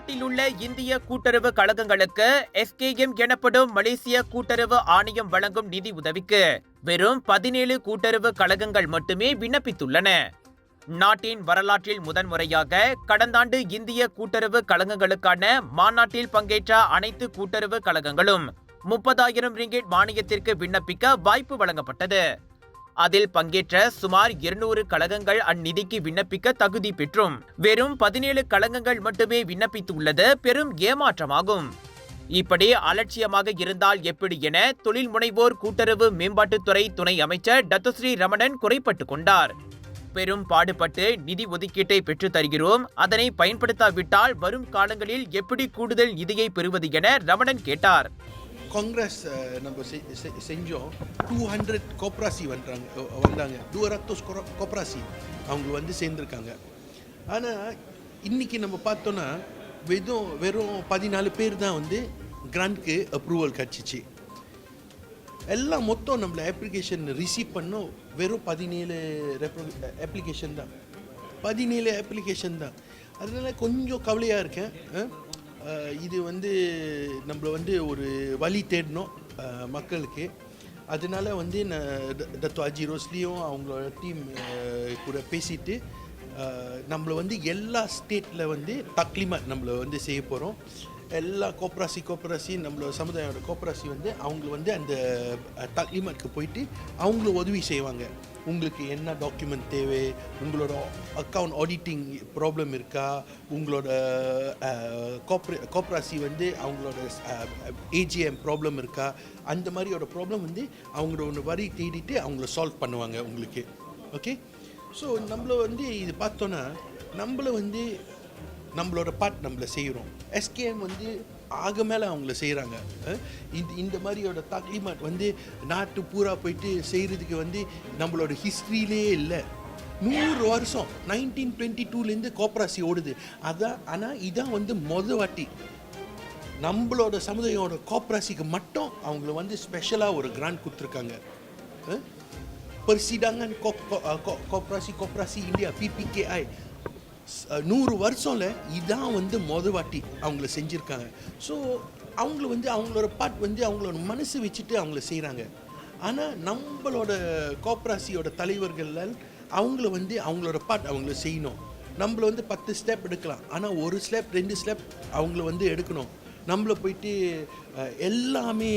நாட்டில் உள்ள இந்திய கூட்டுறவு கழகங்களுக்கு எஸ்கேஎம் எனப்படும் மலேசிய கூட்டுறவு ஆணையம் வழங்கும் நிதி உதவிக்கு வெறும் பதினேழு கூட்டுறவு கழகங்கள் மட்டுமே விண்ணப்பித்துள்ளன. நாட்டின் வரலாற்றில் முதன்முறையாக கடந்த ஆண்டு இந்திய கூட்டுறவு கழகங்களுக்கான மாநாட்டில் பங்கேற்ற அனைத்து கூட்டுறவு கழகங்களும் முப்பதாயிரம் ரிங்கெட் மானியத்திற்கு விண்ணப்பிக்க வாய்ப்பு வழங்கப்பட்டது. அதில் பங்கேற்ற சுமார் இருநூறு கழகங்கள் அந்நிதிக்கு விண்ணப்பிக்க தகுதி பெற்றும். வெறும் பதினேழு கழகங்கள் மட்டுமே விண்ணப்பித்துள்ளது பெரும் ஏமாற்றமாகும். இப்படி அலட்சியமாக இருந்தால் எப்படி என தொழில் முனைவோர் கூட்டுறவு மேம்பாட்டுத்துறை துணை அமைச்சர் டத்துஸ்ரீ ரமணன் குறைப்பட்டுக் கொண்டார். பெரும் பாடுபட்டு நிதி ஒதுக்கீட்டை பெற்றுத் தருகிறோம் அதனை பயன்படுத்தாவிட்டால் வரும் காலங்களில் எப்படி கூடுதல் நிதியை பெறுவது என ரமணன் கேட்டார். காங்கிரஸ் eh, நம்ம செ- செஞ்சோம். டூ ஹண்ட்ரட் கோப்ராசி வந்தாங்க. வந்தாங்க டூ ரத்தோஸ் கோப்ராசி அவங்க வந்து சேர்ந்துருக்காங்க. ஆனால் இன்னைக்கு நம்ம பார்த்தோன்னா வெறும் வெறும் பதினாலு பேர் தான் வந்து கிராண்ட்க்கு அப்ரூவல் கிடச்சிச்சு எல்லாம் மொத்தம் நம்மள அப்ளிகேஷன் ரிசீவ் பண்ணோம். வெறும் பதினேழு அப்ளிகேஷன் தான். பதினேழு அப்ளிகேஷன் தான். அதனால் கொஞ்சம் கவலையாக இருக்கேன் இது வந்து நம்மள வந்து ஒரு வழி தேடணும் மக்களுக்கு. அதனால வந்து நான் ட- அஜி ரோஸ்லியும் அவங்களோட டீம் கூட பேசிட்டு நம்மளை நம்மள வந்து எல்லா ஸ்டேட்டில் வந்து தக்லிமா நம்மளை வந்து செய்ய போகிறோம் எல்லா கோப்ராசி கோப்ராசி நம்மளோட சமுதாயோட கோப்ராசி வந்து அவங்க வந்து அந்த தக்லிமாக்கு போயிட்டு அவங்களும் உதவி செய்வாங்க. உங்களுக்கு என்ன டாக்குமெண்ட் தேவை? உங்களோட அக்கவுண்ட் ஆடிட்டிங் ப்ராப்ளம் இருக்கா? உங்களோட கோப்ரே கோப்ராசி வந்து அவங்களோட ஏஜிஎம் ப்ராப்ளம் இருக்கா? அந்த மாதிரியோட ப்ராப்ளம் வந்து அவங்களோட வரி தேடிட்டு அவங்கள சால்வ் பண்ணுவாங்க உங்களுக்கு. ஓகே ஸோ நம்மள வந்து இது பார்த்தோன்னா நம்மள வந்து நம்மளோட பார்ட் நம்மளை செய்கிறோம் எஸ்கேஎம் வந்து ஆக மேலே அவங்கள செய்கிறாங்க இந்த இந்த மாதிரியோட தக்லிமாட் வந்து நாட்டு பூரா போயிட்டு செய்கிறதுக்கு வந்து நம்மளோட ஹிஸ்ட்ரியிலே இல்லை. நூறு வருஷம் நைன்டீன் டுவெண்ட்டி டூலேருந்து கோப்ராசி ஓடுது. அதான் ஆனால் இதான் வந்து மொத வாட்டி. நம்மளோட சமுதாயோட கோப்ராசிக்கு மட்டும் அவங்கள வந்து ஸ்பெஷலாக ஒரு கிராண்ட் கொடுத்துருக்காங்க. அஹ்? persidangan Ko- Ko- koperasi koperasi India PPKI நூறு வருஷம்ல இதான் வந்து மொதல் வாட்டி அவங்கள செஞ்சுருக்காங்க. ஸோ அவங்கள வந்து அவங்களோட பாட் வந்து அவங்களோட மனசு வச்சுட்டு அவங்கள செய்கிறாங்க ஆனால் நம்மளோட கோப்ராசியோட தலைவர்கள் அவங்கள வந்து அவங்களோட பாட் அவங்கள செய்யணும். நம்மள வந்து பத்து ஸ்டெப் எடுக்கலாம். ஆனால் ஒரு ஸ்டெப் ரெண்டு ஸ்டெப் அவங்கள வந்து எடுக்கணும். நம்மள போயிட்டு எல்லாமே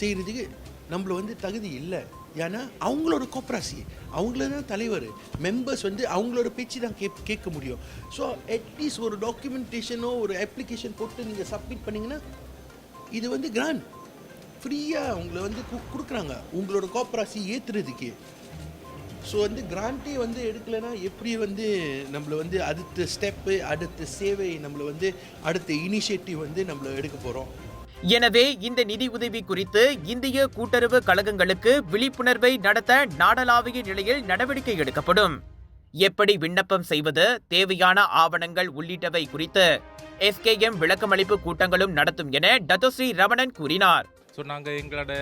செய்கிறதுக்கு நம்மள வந்து தகுதி இல்லை. ஏன்னா அவங்களோட கோப்ராசி அவங்கள தான் தலைவர். மெம்பர்ஸ் வந்து அவங்களோட பேச்சு தான் கேப் கேட்க முடியும். ஸோ அட்லீஸ்ட் ஒரு டாக்குமெண்டேஷனோ ஒரு அப்ளிகேஷன் போட்டு நீங்கள் சப்மிட் பண்ணிங்கன்னா இது வந்து கிராண்ட் ஃப்ரீயாக அவங்கள வந்து கொடுக்குறாங்க. உங்களோட கோப்ராசி ஏற்றுறதுக்கு ஸோ வந்து கிராண்டே வந்து எடுக்கலைன்னா எப்படி வந்து நம்மளை வந்து அடுத்த ஸ்டெப்பு அடுத்த சேவை நம்மளை வந்து அடுத்த இனிஷியேட்டிவ் வந்து நம்மளை எடுக்க போகிறோம் எனவே இந்த நிதி உதவி குறித்து இந்திய கூட்டுறவு கழகங்களுக்கு விழிப்புணர்வை நடத்த நாடளாவிய நிலையில் நடவடிக்கை எடுக்கப்படும். எப்படி விண்ணப்பம் செய்வது தேவையான ஆவணங்கள் உள்ளிட்டவை குறித்து எஸ்கேஎம் விளக்கமளிப்பு கூட்டங்களும் நடத்தும் என டத்தோஸ்ரீ ரமணன் கூறினார். ஸோ நாங்கள் எங்களோட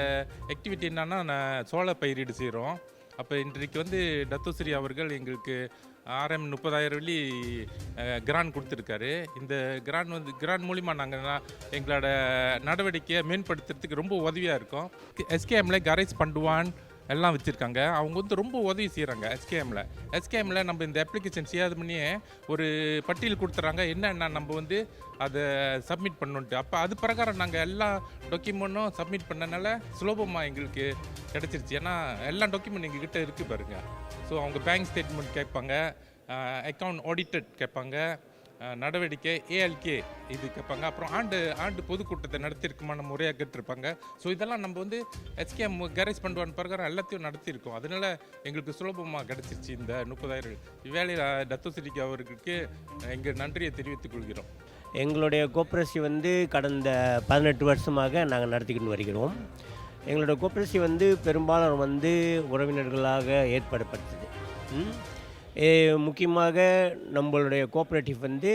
ஆக்டிவிட்டி என்னன்னா நான் சோள பயிரிடு செய்கிறோம் அப்போ இன்றைக்கு வந்து டத்துஸ்ரீ அவர்கள் எங்களுக்கு ஆர்எம் முப்பதாயிரம் வெள்ளி கிராண்ட் கொடுத்துருக்காரு. இந்த கிராண்ட் வந்து கிராண்ட் மூலிமா நாங்கள் எங்களோட நடவடிக்கையை மேம்படுத்துறதுக்கு ரொம்ப உதவியாக இருக்கும். எஸ்கேஎம்ல கரேஜ் பண்டுவான் எல்லாம் வச்சுருக்காங்க. அவங்க வந்து ரொம்ப உதவி செய்கிறாங்க எஸ்கேஎம்மில் எஸ்கேஎம்மில் நம்ம இந்த அப்ளிகேஷன் செய்யாத பண்ணியே ஒரு பட்டியல் கொடுத்துறாங்க. என்னென்ன நம்ம வந்து அதை சப்மிட் பண்ணணுன்ட்டு அப்போ அது பிரகாரம் நாங்கள் எல்லா டாக்குமெண்ட்டும் சப்மிட் பண்ணனால சுலபமாக எங்களுக்கு கிடச்சிருச்சு. ஏன்னா எல்லா டாக்குமெண்ட் எங்ககிட்ட இருக்குது பாருங்கள் ஸோ அவங்க பேங்க் ஸ்டேட்மெண்ட் கேட்பாங்க. அக்கௌண்ட் ஆடிட்டட் கேட்பாங்க. நடவடிக்கை ஏஎல்கே இது கேட்பாங்க அப்புறம் ஆண்டு ஆண்டு பொதுக்கூட்டத்தை நடத்தியிருக்குமான முறையாக கேட்டிருப்பாங்க ஸோ இதெல்லாம் நம்ம வந்து எஸ்கேஎம் கேரேஜ் பண்ணுவான் பிரகாரம் எல்லாத்தையும் நடத்தியிருக்கோம். அதனால எங்களுக்கு சுலபமாக கிடச்சிருச்சு இந்த முப்பதாயிரம் இவ்வேளையில் டத்துசிரிக்கு அவர்களுக்கு எங்கள் நன்றியை தெரிவித்துக் கொள்கிறோம். எங்களுடைய கோப்ரஸி வந்து கடந்த பதினெட்டு வருஷமாக நாங்கள் நடத்திக்கிட்டு வருகிறோம். எங்களோட கோப்ரஸி வந்து பெரும்பாலும் வந்து உறவினர்களாக ஏற்படுத்தப்படுத்துது முக்கியமாக நம்மளுடைய கோஆப்ரேட்டிவ் வந்து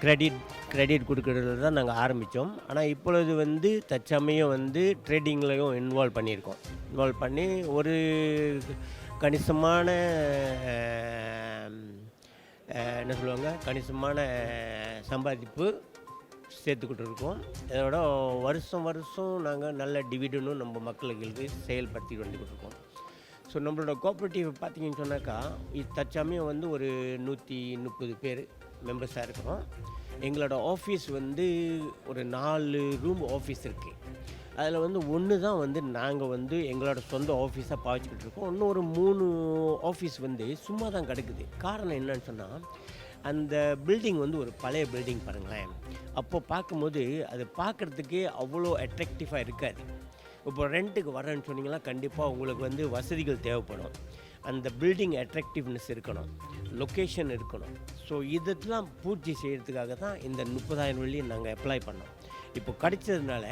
கிரெடிட் கிரெடிட் கொடுக்கறதுல தான் நாங்கள் ஆரம்பித்தோம் ஆனால் இப்பொழுது வந்து தற்சமயம் வந்து ட்ரேடிங்லையும் இன்வால்வ் பண்ணியிருக்கோம். இன்வால்வ் பண்ணி ஒரு கணிசமான என்ன சொல்லுவாங்க? கணிசமான சம்பாதிப்பு சேர்த்துக்கிட்டு இருக்கோம் இதோட வருஷம் வருஷம் நாங்கள் நல்ல டிவிடனும் நம்ம மக்களுக்கு செயல்படுத்தி வந்துக்கிட்டு இருக்கோம் ஸோ நம்மளோட கோஆப்ரேட்டிவ் பார்த்தீங்கன்னு சொன்னாக்கா இது தற்சமயம் வந்து ஒரு நூற்றி முப்பது பேர் மெம்பர்ஸாக இருக்கிறோம். எங்களோட ஆஃபீஸ் வந்து ஒரு நாலு ரூம் ஆஃபீஸ் இருக்குது அதில் வந்து ஒன்று தான் வந்து நாங்கள் வந்து எங்களோட சொந்த ஆஃபீஸாக பாய்ச்சிக்கிட்டு இருக்கோம். இன்னும் ஒரு மூணு ஆஃபீஸ் வந்து சும்மா தான் கிடக்குது. காரணம் என்னன்னு சொன்னால் அந்த பில்டிங் வந்து ஒரு பழைய பில்டிங் பாருங்களேன். அப்போது பார்க்கும்போது அது பார்க்குறதுக்கே அவ்வளோ அட்ராக்டிவாக இருக்காது. இப்போ ரெண்ட்டுக்கு வரேன்னு சொன்னீங்கன்னா கண்டிப்பாக உங்களுக்கு வந்து வசதிகள் தேவைப்படும். அந்த பில்டிங் அட்ராக்டிவ்னஸ் இருக்கணும். லொக்கேஷன் இருக்கணும். ஸோ இதெல்லாம் பூர்த்தி செய்கிறதுக்காக தான் இந்த முப்பதாயிரம் வெள்ளி நாங்கள் அப்ளை பண்ணோம். இப்போ கிடைச்சதுனால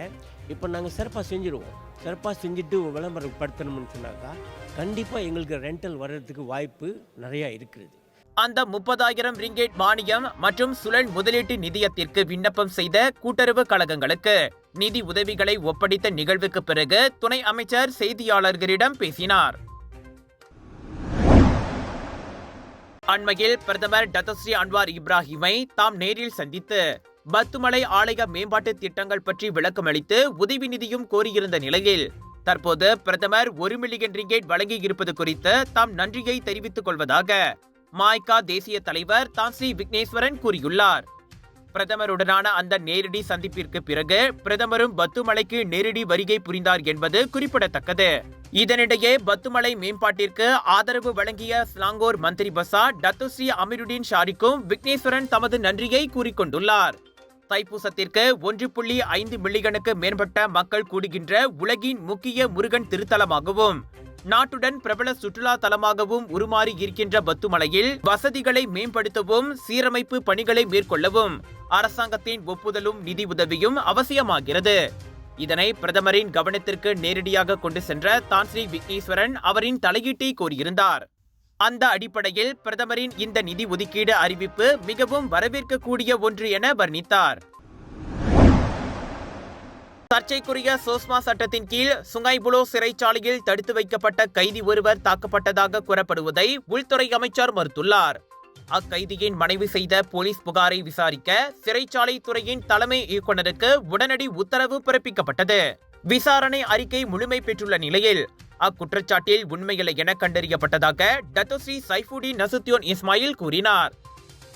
இப்போ நாங்கள் சிறப்பாக செஞ்சுருவோம். சிறப்பாக செஞ்சுட்டு விளம்பரப்படுத்தணும்னு சொன்னாக்கா கண்டிப்பாக எங்களுக்கு ரெண்டல் வர்றதுக்கு வாய்ப்பு நிறையா இருக்குது அந்த முப்பதாயிரம் ரிங்கேட் மானியம் மற்றும் சுழல் முதலீட்டு நிதியத்திற்கு விண்ணப்பம் செய்த கூட்டுறவு கழகங்களுக்கு நிதி உதவிகளை ஒப்படைத்த நிகழ்வுக்கு பிறகு துணை அமைச்சர் செய்தியாளர்களிடம் பேசினார். அண்மையில் பிரதமர் டத்தஸ்ரீ அன்வார் இப்ராஹிமை தாம் நேரில் சந்தித்து பத்துமலை ஆலய மேம்பாட்டு திட்டங்கள் பற்றி விளக்கமளித்து உதவி நிதியும் கோரியிருந்த நிலையில் தற்போது பிரதமர் ஒரு மில்லியன் ரிங்கேட் வழங்கியிருப்பது குறித்து தாம் நன்றியை தெரிவித்துக் கொள்வதாக மாய்கா தேசிய தலைவர் தாஸ்ரீ விக்னேஸ்வரன் கூறியுள்ளார். பிரதமருடனான அந்த நேரடி சந்திப்பிற்கு பிறகு பிரதமரும் பத்துமலைக்கு நேரடி வருகை புரிந்தார் என்பது குறிப்பிடத்தக்கது. இதனிடையே பத்துமலை மேம்பாட்டிற்கு ஆதரவு வழங்கிய ஸ்லாங்கோர் மந்திரி பசா டத்துஸ்ரீ அமீருடீன் ஷாரிக்கும் விக்னேஸ்வரன் தமது நன்றியை கூறிக்கொண்டுள்ளார். தைப்பூசத்திற்கு ஒன்று புள்ளி ஐந்து மில்லியனுக்கு மேற்பட்ட மக்கள் கூடுகின்ற உலகின் முக்கிய முருகன் திருத்தலமாகவும் நாட்டுடன் பிரபல சுற்றுலா தலமாகவும் உருமாறி இருக்கின்ற பத்துமலையில் வசதிகளை மேம்படுத்தவும் சீரமைப்பு பணிகளை மேற்கொள்ளவும் அரசாங்கத்தின் ஒப்புதலும் நிதி உதவியும் அவசியமாகிறது. இதனை பிரதமரின் கவனத்திற்கு நேரடியாக கொண்டு சென்ற தான்ஸ்ரீ விக்னேஸ்வரன் அவரின் தலையீட்டை கோரியிருந்தார். அந்த அடிப்படையில் பிரதமரின் இந்த நிதி ஒதுக்கீடு அறிவிப்பு மிகவும் வரவேற்கக்கூடிய ஒன்று என வர்ணித்தார். சர்ச்சைக்குரிய சோஸ்மா சட்டத்தின் கீழ் சுங்கைபுலோ சிறைச்சாலையில் தடுத்து வைக்கப்பட்ட கைதி ஒருவர் தாக்கப்பட்டதாக கூறப்படுவதை உள்துறை அமைச்சர் மறுத்துள்ளார். அக்கைதியின் மனைவி செய்த போலீஸ் புகாரை விசாரிக்க சிறைச்சாலை துறையின் தலைமை இயக்குநருக்கு உடனடி உத்தரவு பிறப்பிக்கப்பட்டது. விசாரணை அறிக்கை முழுமை பெற்றுள்ள நிலையில் அக்குற்றச்சாட்டில் உண்மையில்லை என கண்டறியப்பட்டதாக Datuk Seri Saifuddin Nasution Ismail கூறினார்.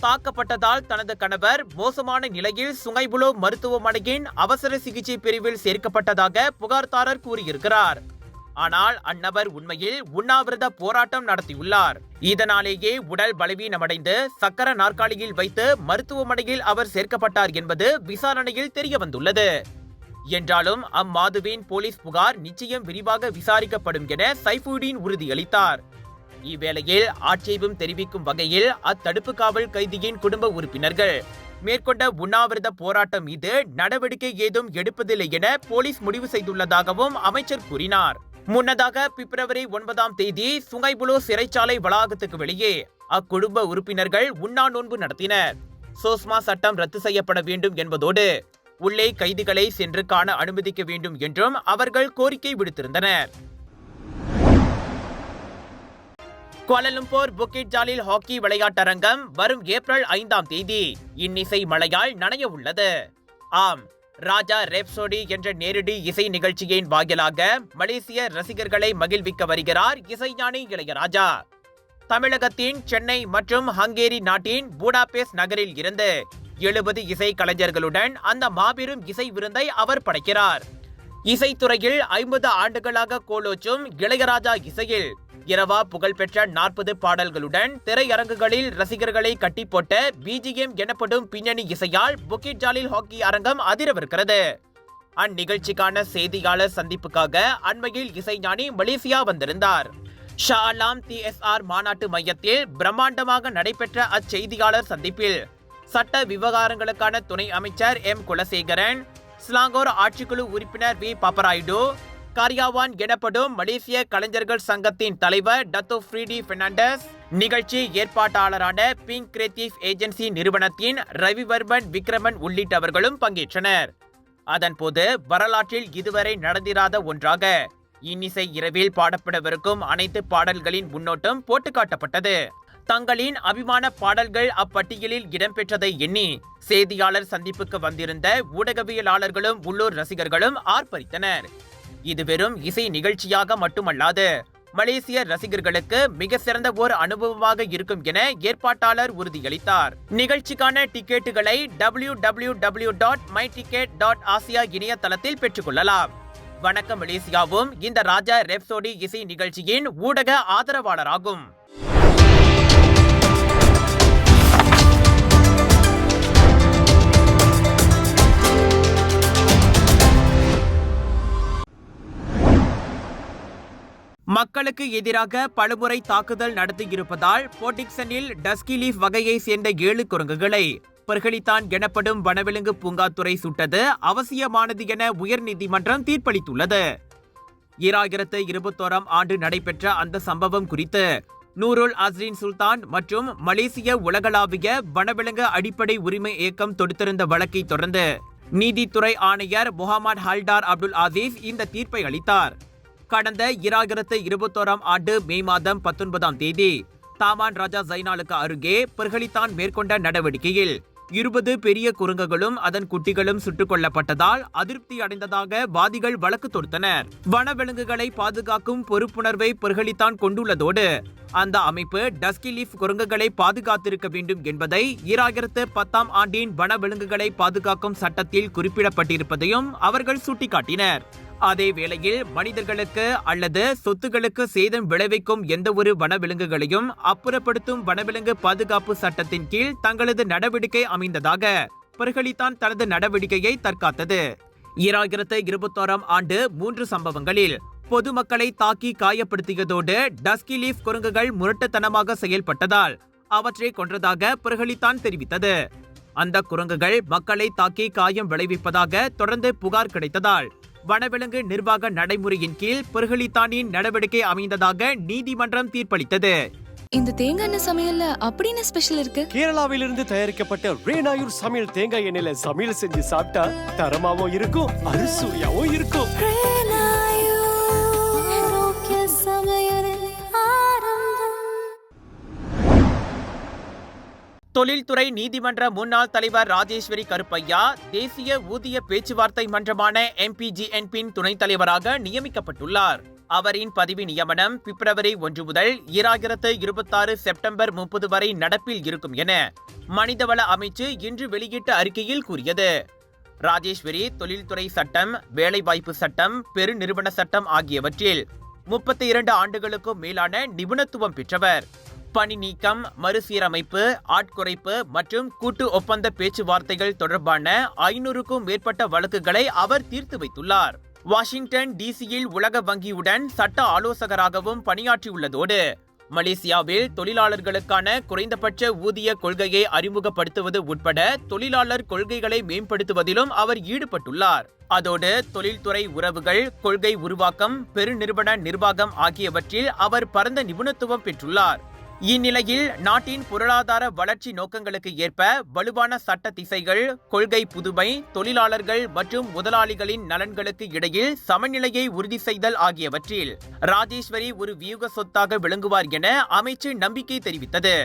தாக்கப்பட்டதால் தனது கணவர் மோசமான நிலையில் சுங்கைபுலோ மருத்துவமனையின் அவசர சிகிச்சை பிரிவில் சேர்க்கப்பட்டதாக புகார்தாரர் கூறியிருக்கிறார். ஆனால் அந்நபர் உண்மையில் உண்ணாவிரத போராட்டம் நடத்தியுள்ளார். இதனாலேயே உடல் பலவீனமடைந்து சக்கர நாற்காலியில் வைத்து மருத்துவமனையில் அவர் சேர்க்கப்பட்டார் என்பது விசாரணையில் தெரியவந்துள்ளது. என்றாலும் அம்மாதுவின் போலீஸ் புகார் நிச்சயம் விரிவாக விசாரிக்கப்படும் என சைஃபுடீன் உறுதியளித்தார். இவ்வேளையில் ஆட்சேபம் தெரிவிக்கும் வகையில் அத்தடுப்பு காவல் கைதியின் குடும்ப உறுப்பினர்கள். மேற்கொண்ட உண்ணாவிரத போராட்டம் மீது நடவடிக்கை ஏதும் எடுப்பதில்லை என போலீஸ் முடிவு செய்துள்ளதாகவும் அமைச்சர் கூறினார். முன்னதாக பிப்ரவரி ஒன்பதாம் தேதி சுங்கைபுலோ சிறைச்சாலை வளாகத்துக்கு வெளியே அக்குடும்ப உறுப்பினர்கள் உண்ணா நோன்பு நடத்தினர். சோஸ்மா சட்டம் ரத்து செய்யப்பட வேண்டும் என்பதோடு உள்ளே கைதிகளை சென்று காண அனுமதிக்க வேண்டும் என்றும் அவர்கள் கோரிக்கை விடுத்திருந்தனர். கோலலம்பூர் புக்கிட் ஜாலில் ஹாக்கி விளையாட்டரங்கம் வரும் ஏப்ரல் ஐந்தாம் தேதி. இன்னிசை மழையால் நனைய உள்ளது ஆம் ராஜா ரேப்சோடி என்ற நேரடி இசை நிகழ்ச்சியின் வாயிலாக மலேசிய ரசிகர்களை மகிழ்விக்க வருகிறார் இசைஞானி இளையராஜா. தமிழகத்தின் சென்னை மற்றும் ஹங்கேரி நாட்டின் பூடாபேஸ்ட் நகரில் இருந்து எழுபது இசை கலைஞர்களுடன் அந்த மாபெரும் இசை விருந்தை அவர் படைக்கிறார். இசைத்துறையில் ஐம்பது ஆண்டுகளாக கோலோச்சும் இளையராஜா இசையில் இரவா புகழ்பெற்ற நாற்பது பாடல்களுடன் திரையரங்குகளில் ரசிகர்களை கட்டி போட்ட பிஜிஎம் எனப்படும் பின்னணி இசையால் புக்கிட் ஜாலில் ஹாக்கி அரங்கம் அதிரவிருக்கிறது. அந்நிகழ்ச்சிக்கான செய்தியாளர் சந்திப்புக்காக அண்மையில் இசைஞானி மலேசியா வந்திருந்தார். ஷாலாம் டிஎஸ்ஆர் மாநாட்டு மையத்தில் பிரம்மாண்டமாக நடைபெற்ற அச்செய்தியாளர் சந்திப்பில் சட்ட விவகாரங்களுக்கான துணை அமைச்சர் எம் குலசேகரன் ஸ்லாங்கோர் ஆட்சிக்குழு உறுப்பினர் வி பாப்பராய்டு காரியாவான் எனப்படும் மலேசிய கலைஞர்கள் சங்கத்தின் தலைவர் டத்தோ ஃப்ரீடி பெர்னாண்டஸ் நிகழ்ச்சி ஏற்பாட்டாளரான பிங்க் கிரியேட்டிவ் ஏஜென்சி நிறுவனத்தின் ரவிவர்மன் விக்ரமன் உள்ளிட்டவர்களும் பங்கேற்றனர். அதன்போது வரலாற்றில் இதுவரை நடந்திராத ஒன்றாக இன்னிசை இரவில் பாடப்படவிருக்கும் அனைத்து பாடல்களின் முன்னோட்டம் போட்டு காட்டப்பட்டது தங்களின் அபிமான பாடல்கள் அப்பட்டியலில் இடம்பெற்றதை எண்ணி செய்தியாளர் சந்திப்புக்கு வந்திருந்த ஊடகவியலாளர்களும் உள்ளூர் ரசிகர்களும் ஆர்ப்பரித்தனர். இது வெறும் இசை நிகழ்ச்சியாக மட்டுமல்லாது மலேசிய ரசிகர்களுக்கு மிக சிறந்த ஓர் அனுபவமாக இருக்கும் என ஏற்பாட்டாளர் உறுதியளித்தார். நிகழ்ச்சிக்கான டிக்கெட்டுகளை W W W dot my ticket dot Asia இணையதளத்தில் பெற்றுக்கொள்ளலாம். வணக்கம் மலேசியாவும் இந்த ராஜா ரெப்சோடி இசை நிகழ்ச்சியின் ஊடக ஆதரவாளராகும். மக்களுக்கு எதிராக பலமுறை தாக்குதல் நடத்தியிருப்பதால் போட்டிக்சனில் டஸ்கிலீஃப் வகையைச் வகையை சேர்ந்த ஏழு குரங்குகளை பர்களித்தான் எனப்படும் வனவிலங்கு பூங்காத்துறை சுட்டது அவசியமானது என உயர்நீதிமன்றம் தீர்ப்பளித்துள்ளது. ஈராயிரத்து இருபத்தோராம் ஆண்டு நடைபெற்ற அந்த சம்பவம் குறித்து நூருல் அஸ்ரீன் சுல்தான் மற்றும் மலேசிய உலகளாவிய வனவிலங்கு அடிப்படை உரிமை இயக்கம் தொடுத்திருந்த வழக்கை தொடர்ந்து நீதித்துறை ஆணையர் முகமது ஹல்டார் அப்துல் ஆசீஸ் இந்த தீர்ப்பை அளித்தார். கடந்த இராயிரத்து இருபத்தோராம் ஆண்டு மே மாதம் பத்தொன்பதாம் தேதி தாமான் ராஜா ஜைனாலுக்கு அருகே பர்களித்தான் மேற்கொண்ட நடவடிக்கையில் இருபது பெரிய குரங்குகளும் அதன் குட்டிகளும் சுட்டுக் கொல்லப்பட்டதால் அதிருப்தி அடைந்ததாக வாதிகள் வழக்கு தொடுத்தனர். வனவிலங்குகளை பாதுகாக்கும் பொறுப்புணர்வை பர்களித்தான் கொண்டுள்ளதோடு அந்த அமைப்பு டஸ்கி லீஃப் குரங்குகளை பாதுகாத்திருக்க வேண்டும் என்பதை ஈராயிரத்து பத்தாம் ஆண்டின் வனவிலங்குகளை பாதுகாக்கும் சட்டத்தில் குறிப்பிடப்பட்டிருப்பதையும் அவர்கள் சுட்டிக்காட்டினர். அதே வேளையில் மனிதர்களுக்கு அல்லது சொத்துகளுக்கு சேதம் விளைவிக்கும் எந்த ஒரு வனவிலங்குகளையும் அப்புறப்படுத்தும் வனவிலங்கு பாதுகாப்பு சட்டத்தின் கீழ் தங்களது நடவடிக்கை அமைந்ததாக பர்களித்தான் தனது நடவடிக்கையை தற்காத்தது. ஈராயிரத்து இருபத்தோராம் ஆண்டு மூன்று சம்பவங்களில் பொதுமக்களை தாக்கி காயப்படுத்தியதோடு டஸ்கி லீஃப் குரங்குகள் முரட்டுத்தனமாக செயல்பட்டதால் அவற்றை கொன்றதாக பிரகலித்தான் தெரிவித்தது. அந்த குரங்குகள் மக்களை தாக்கி காயம் விளைவிப்பதாக தொடர்ந்து புகார் கிடைத்ததால் வனவிலங்கு நிர்வாக நடைமுறையின் கீழ் பர்களித்தானின் நடவடிக்கை அமைந்ததாக நீதிமன்றம் தீர்ப்பளித்தது. இந்த தேங்காய் எண்ணெய் சமையல்ல அப்படி என்ன ஸ்பெஷல் இருக்கு? கேரளாவிலிருந்து தயாரிக்கப்பட்ட ரேனாயூர் சமையல் தேங்காய் எண்ணெயில சமையல் செஞ்சு சாப்பிட்டா தரமாவும் இருக்கும் அறுசுவையாவும் இருக்கும். தொழில்துறை நீதிமன்ற முன்னாள் தலைவர் ராஜேஸ்வரி கருப்பையா தேசிய ஊதிய பேச்சுவார்த்தை மன்றமான எம்பிஜிஎன்பின் துணைத் தலைவராக நியமிக்கப்பட்டுள்ளார். அவரின் பதவி நியமனம் பிப்ரவரி ஒன்று முதல் ஈராயிரத்து இருபத்தாறு செப்டம்பர் முப்பது வரை நடப்பில் இருக்கும் என மனிதவள அமைச்சு இன்று வெளியிட்ட அறிக்கையில் கூறியது. ராஜேஸ்வரி தொழில்துறை சட்டம் வேலைவாய்ப்பு சட்டம் பெருநிறுவன சட்டம் ஆகியவற்றில் முப்பத்தி இரண்டு ஆண்டுகளுக்கும் மேலான நிபுணத்துவம் பெற்றவர். பணி நீக்கம் மறுசீரமைப்பு ஆட்குறைப்பு மற்றும் கூட்டு ஒப்பந்த பேச்சுவார்த்தைகள் தொடர்பான ஐநூறுக்கும் மேற்பட்ட வழக்குகளை அவர் தீர்த்து வைத்துள்ளார். வாஷிங்டன் டிசியில் உலக வங்கியுடன் சட்ட ஆலோசகராகவும் பணியாற்றியுள்ளதோடு மலேசியாவில் தொழிலாளர்களுக்கான குறைந்தபட்ச ஊதிய கொள்கையை அறிமுகப்படுத்துவது உட்பட தொழிலாளர் கொள்கைகளை மேம்படுத்துவதிலும் அவர் ஈடுபட்டுள்ளார். அதோடு தொழில்துறை உறவுகள் கொள்கை உருவாக்கம் பெருநிறுவன நிர்வாகம் ஆகியவற்றில் அவர் பரந்த நிபுணத்துவம் பெற்றுள்ளார். இந்நிலையில் நாட்டின் பொருளாதார வளர்ச்சி நோக்கங்களுக்கு ஏற்ப வலுவான சட்ட திசைகள் கொள்கை புதுமை தொழிலாளர்கள் மற்றும் முதலாளிகளின் நலன்களுக்கு இடையில் சமநிலையை உறுதி செய்தல் ஆகியவற்றில் ராஜேஸ்வரி ஒரு வியூக சொத்தாக விளங்குவார் என அமைச்சு நம்பிக்கை தெரிவித்தது.